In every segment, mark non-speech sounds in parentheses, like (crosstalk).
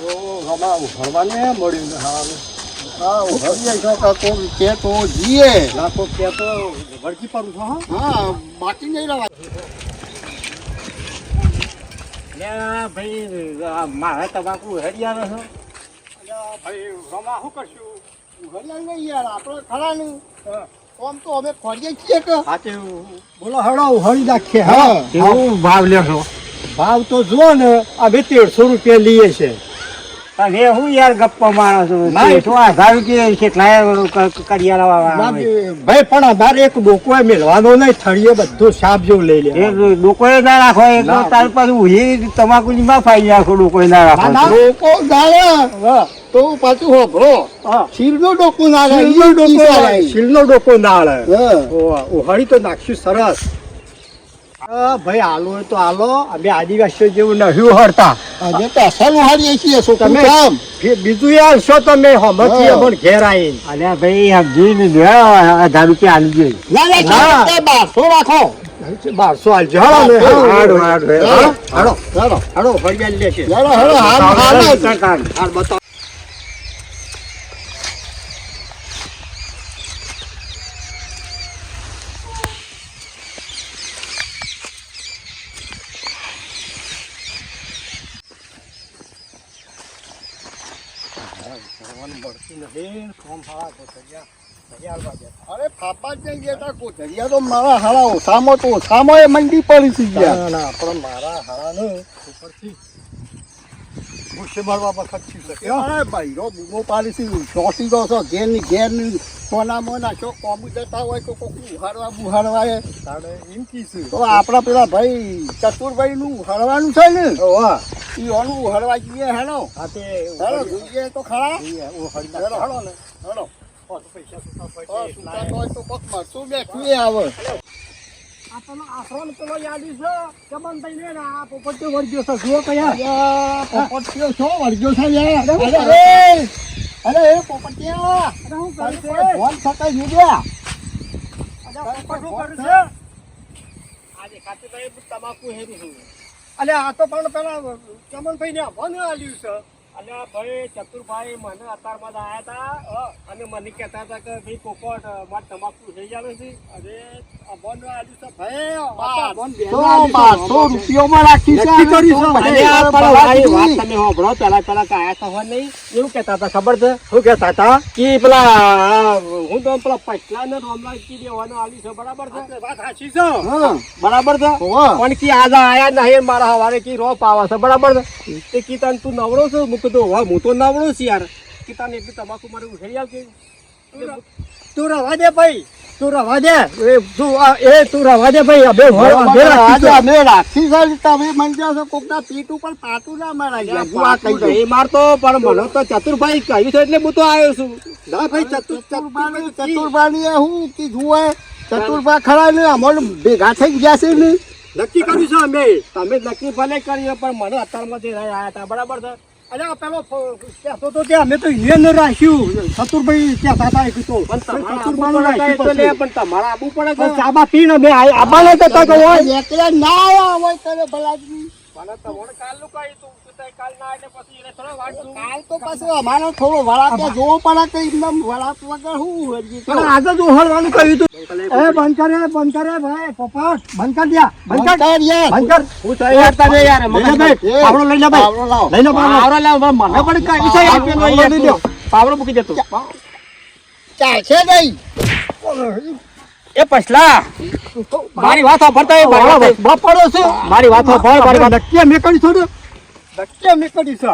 ભરવાને મળ્યું મારે તમાકુ હરિયાનો છો. ભાઈ રમા શું કરશું? ઉભરીએ નહીં યાર આપણે ખરાનું. આમ તો અમે ખોરીએ છીએ કે. સાચે. બોલો હળો હળી નાખીએ હા. ભાવ લેશો ભાવ તો જુઓ ને અમે તેરસો રૂપિયા લઈએ છે. અરે હું યાર ગપ્પા માણસ છું. તો આધાર રૂપિયા કેટલાય કરિયાના ભાઈ પણ અમારે એક ડોકો મેળવાનો નહીં થળીએ બધું સાપ જેવું લઈ લે ડોકો ના રાખો એક ના. તાર પાછું ઉહી તમાકુ ની માં ફાઈ નાખો ડોકો ના રાખો. ડોકો ગાળે. તો પાછું હોભળો. હા. શીરનો ડોકો ના શીલનો ડોકો. શીલનો ડોકો ના ઉહાડી તો નાખ્યું સરસ. ભાઈ આલો તો આલો અમે આદિવાસીઓ જેવું નહીં હરતા અમે તો અસલ ઉહાડીએ છીએ શું તમે- કામ બીજું યાર છો તમે હમથી હા. ઘેર આવીને અલ્યા ભાઈ સમજી ને લે હજાર રૂપિયા આલી જોઈએ ના ના ના. ચાલો, બારસો રાખો બારસો આલજો હાલો ને હા, હાલો, હાલો, હાલો, હાલો, ચાલો હાલો, ફરિયાદ લેશે. ચાલો હેલો હાલ નથી. જ. હાલ કોથળિયા અરે ફાફા જ નહીં જતા કોથળિયા તો મારા હારા ઓછામાં તો ઓછામાં એ મંડી પડી છે ગયા ના, પણ મારા હારાને ઉપરથી ગુસ્સે મારવા વખત થયું શકે. અરે ભાઈ રો બૂમો પાડી છે. શોટી દો છો. ઘેરની ઘેરની સોના મોના છો કોમી જતા હોય તો કોક ઉહાડવા બુહાડવા એ. એમ કીધું. તો આપણા પેલા ભાઈ ચતુરભાઈ નું ઉહાડવાનું છે ને? ઈ ઓનું ઉહાડવા જઈએ હેલો. આ તે હેલો જોઈએ તો ખરા. હેલો ને હેલો. પોપટીયો વર્ગ્યો છે. જુઓ કયા. પોપટીયો છો વળગ્યો છે યાર અરે અરે એ પોપટિયા અરે હું કરું છું? ફોન થતા ભાઈ તમાકુ હેરું છું અલ્યા આ તો પણ પેલા ચમનભાઈ ને ભન આલ્યું છે. અલ્યા ભાઈ ચતુરભાઈ મને અત્યારમાં આવ્યા હતા અને મને કહેતા હતા કે ભાઈ કોકોટ મારે તમાકુ થઈ જાય છે અરે આ ભન આલ્યું ભાઈ આ ભન બેન તો આલ્યું છે. બારસો રૂપિયોમાં રાખી છે નક્કી કર્યું છે. અને અરે આ આ પેલા ભાઈ બરાબર વાત તમે સાંભળો. પેલા પેલા કે આયા તો હોય નહીં. એવું કહેતા હતા, ખબર છે? શું કહેતા હતા? કે પેલા હું તો પેલા પટલા ને રોમલા કી દેવાનો આલી છે, બરાબર છે? વાત સાચી છે. બરાબર છે? પણ કી આજે આયા નહીં મારા હવારે કી રોપ આવે છે, બરાબર છે? તે કી તને તું નવરો છો? કીધું, "હોવે, હું તો નવરો છું યાર. કી તને એટલી તમાકુ મારે ઉઘેડી આલ કે?" તું રવા દે ભાઈ તું રવા દે એ તું એ તું રવા દે ભાઈ છે. અમે રાખી છે તમે મંડ્યા છો કોકના પીઠ ઉપર પાટું ના ગયા. હું આ કહી દઉં. એ મારતો પણ મને તો ચતુરભાઈ કહ્યું છે એટલે હું તો આવ્યો છું ના ભાઈ ચતુર ચતુરબાની એ હું કીધું હોય ચતુરબા ખરા ને અમારે ભેગા થઈ ગયા છે ને નક્કી કર્યું છે અમે તમે નક્કી ભલે કર્યું પણ મને અત્યારમાં જે રહ્યા હતા બરાબર છે અરે પેલો કહેતો તો કે અમે તો એને રાખ્યું. ચતુરભાઈ કહેતા હતા એ કીધું. ચતુરભાઈનું પણ તમારે પડે પીને આબા નહીં કે હોય. ના હોય તમે ભલાજી મને તમને કાલનું કહ્યું તું તું તો કાલ ના એટલે પછી એને થોડો વાંચું કાલ તો પાછું અમારે થોડો વળાપ જોવો પડે કે એકદમ વળાપ વગર શું હજી આજે જ ઉહળવાનું કહ્યું તું. એ બંધ કરે બંધ કરે ભાઈ પોપટ બંધ કર દ્યા બંધ કર. યાર. બંધ કર. હું તો યાર તને યાર મગજ ભાઈ પાવડો લઈ લે ભાઈ. પાવડો લાવો. લઈ લે પાવડો લાવ મને પણ કઈ છે યાર પેલો યાર પાવડો મૂકી દેતો તું. ચાલશે નહીં એ પછલા. મારી વાત સાંભળતા એ બફાડો બપોરો છે. મારી વાત સાંભળ મારી વાત નક્કી મેં કરી છોડ્યું નક્કી મે કરી છે.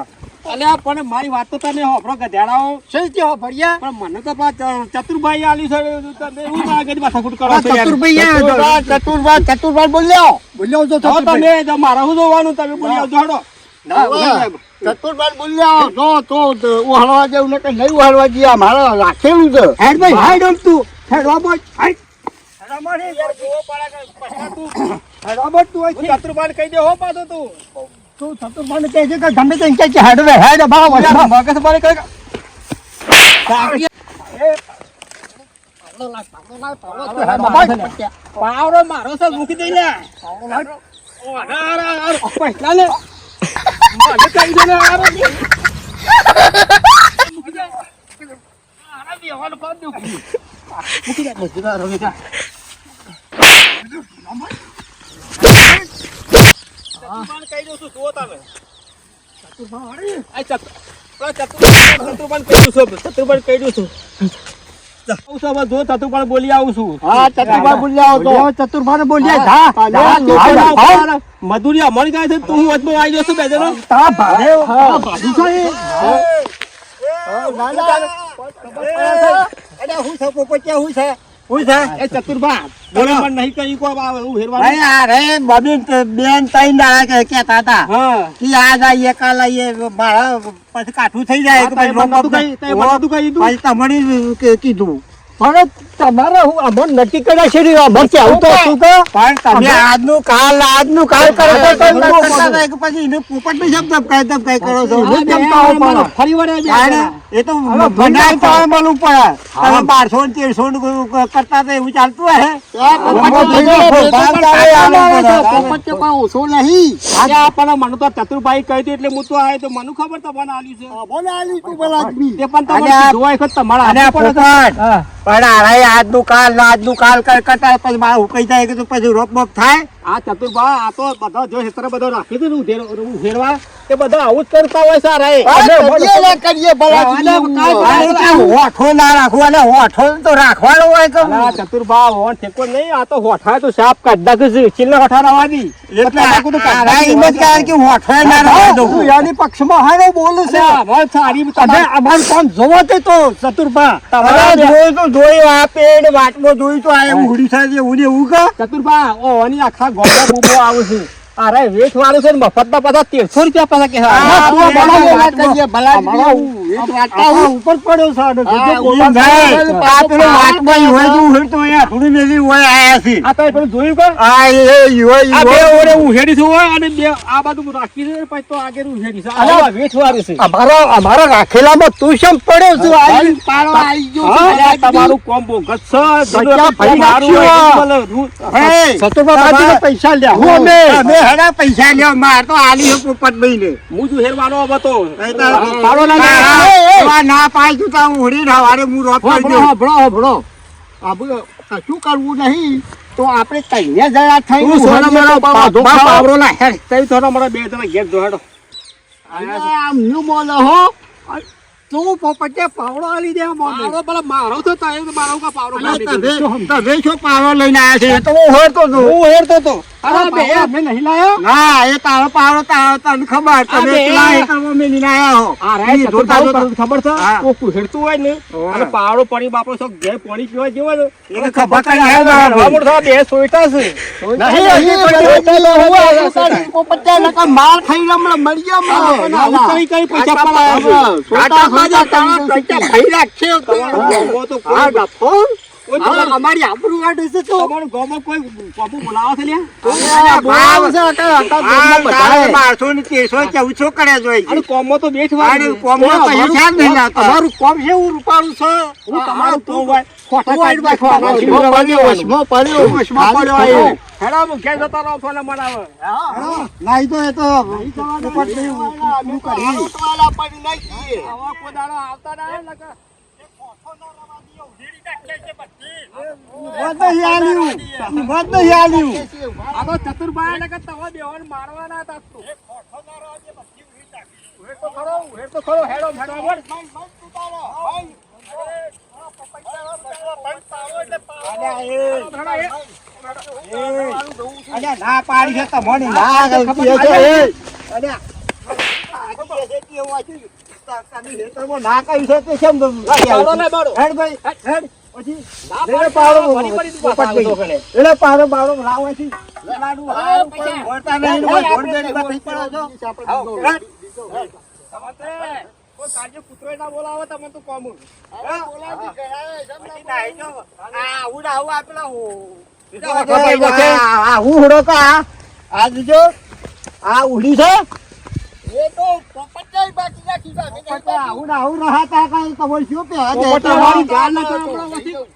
અલે પણ મારી વાત તો તને હોભળો ગધેડાઓ છે કે ભડિયા પણ મને તો પા ચતુરભાઈ આલી છે તમે હું ના આગળ માથાકૂટ કરો છો ચતુરભાઈ ચતુરભાઈ ચતુરભાઈ બોલ્યો. બોલ્યો તો તમે તો મારા હું જોવાનું તમે બોલ્યો. જોડો હડો બોલ્યા જો તો ઉહાડવા જેવું ને કઈ નહીં ઉહાડવા જઈએ મારા રાખેલું છે. હેડ ભાઈ હાઈ ઓમ તું. હેડ ઓમ હાઈડ તમારે રોબર્ટ તું. (coughs) હોય ચતુર્બાન કહી દે હો પાછો તું. તું ચતુર્બાન કહે છે કે ગમે તે કે હેડ રે મારો સર દઈ લે પૈસા દે ને (laughs) મૂકી જા, જા, જા, જા. જા. મજૂરી અમારી ગાય છે તું વચમાં આવી જશો બે જણો છે હું છે પોપટિયા હું છે હું એ ચતુર્ભા બોલો. પણ નહીં કોઈ આ એવું ભાઈ હેરવાનું આ બબીન બેન તઈ દાડા કે કેતા હતા. કે આ જાય કાલ આવીએ મારા પછી કાઠું થઈ જાય તો. પછી કે- કીધું. પણ તમારે હું અમન નક્કી કર્યા છે અમર કે આવું તો શું કે પણ તમે આજનું કાલ આજનું કાલ કરો તો હતા પછી એને પોપટની શબ્દ કઈ તમ કઈ કરો છો હું જમતા હો પણ. ફરી વળે જાય એ તો ભંડાર તો મળવું પડે તમે બારસો ને તેરસો ને કરતા તો એવું ચાલતું હે પોપટ કોઈ ઓછો નહીં આજે આપણને મને તો ચતુરભાઈ કહી એટલે હું તો આવ્યો તો મને ખબર તમને આલ્યું છે બોલે તું બોલા તે પણ તમારે આ- તમારા અને તો- પોપટ પણ અરે, આજનું કાલ આજનું કાલ કર- કરતા પછી મારે ઉકાઈ જાય કે પછી રોપ બોપ થાય? આ ચતુરભા, આ તો બધો જો હેતરે બધો રાખી દીધું, ઉધેર- ઉધેરવા. એ બધા આવું જ કરતા હોય સારા એ. કરીએ કરીએ હોઠો ના રાખવું અને હોઠો તો રાખવાનો હોય કે ચતુરભા હોન ઠેકો નહીં આ તો હોઠા તો સાપ કાઢ છે હોઠા એમ જ કે હોઠો ના રાખવા દઉં. યાની પક્ષમાં હારો બોલું છે. હવે સારી તમે અમાર જોવો તે તો ચતુરભા? તમારે જોયું તો જોયું આ પેડ વાટમાં જોયું તો આ એવું થાય સાથે એવું એવું કે? ચતુરભા ઓની આખા ગોળા બૂબો આવે છે. અરે વેચ વાળું છે ને મફતના પાછા તેરસો રૂપિયા પાછા કે હા, ઉપર પડ્યો છે. હા, ભાઈ, અમારા રાખેલામાં તું પડ્યો છું? હા, તમારું કોમ બોગસ ભાઈ મારું હું- હે, પૈસા લ્યા. હું પૈસા લ્યો. માર તો આલી પોપટ ભાઈને. હું જ ઉહેરવાનો હતો. ના. હા, ના પાય તો હું ઉડી ના વારે હું કરી હોભળો. હોભળો, હોભળો. આપણે કશું કરવું નહીં તો આપણે કઈને જરા થઈ થઈને સોના મારા બાપા ખાઓ. ના હેડ. તઈ થોડા મારા બે જણા ઘેર જો હેડો. આમ ન્યુ બોલો હો તું પાવડો આલી દે મારો તો મારો કા પાવડો લઈને આયા છે? તો હું હોરતો છું. હું હેડતો તો. અરે અરે બે અમે નહીં લાયા? ના એ તારો પાવડો તારો તને ખબર. તમે બે. પેલા હેઠળમાં મેલીને આયા હો. આ જોતા જોતા. ખબર છે? હા. કોક હોય ને અને પાવડો પડી બાપડો છો જે પડી પીવા જેવો ને એને ખબર ના બે સોઈટા છે. નહીં, માર હમણાં મરી ગયા. ના, આવું કઈ કઈ પૈસા પડાયા સોટા તારા પૈસા ખાઈ નાખશે તો. ગોમો તો અમારી આબરૂ કાઢે છે તો. તમારું ગોમો કોઈ ગોમો બોલાવો છે ગામમાં. બારસો ને તેરસો ચૌદસો કર્યા જોઈ અને કોમો તો. અમારું કોમ છે રૂપાળું છે. હું તમારું કોમ દાડો આવતા ના પાડી છે તમને ના કે. તમે ના છે તે કેમ. હેડ ભાઈ, હેડ. પછી પાડો. એટલે પાડો બાળો લાવો છે. લાડુ નહીં, થઈ પડો છો. હેડ. કાજે ના બોલાવે તો કોમ. આવું આવું આ હો- આ- આ હું હુડો તો આ આ આ ઉડી છે એ તો પોપટજાઈ બાકી નહીં પછી આવું આવું રહાતા કાંઈ તમારે શું પહેવા જાય? પોપટ અમારી ગાલ ના કરે.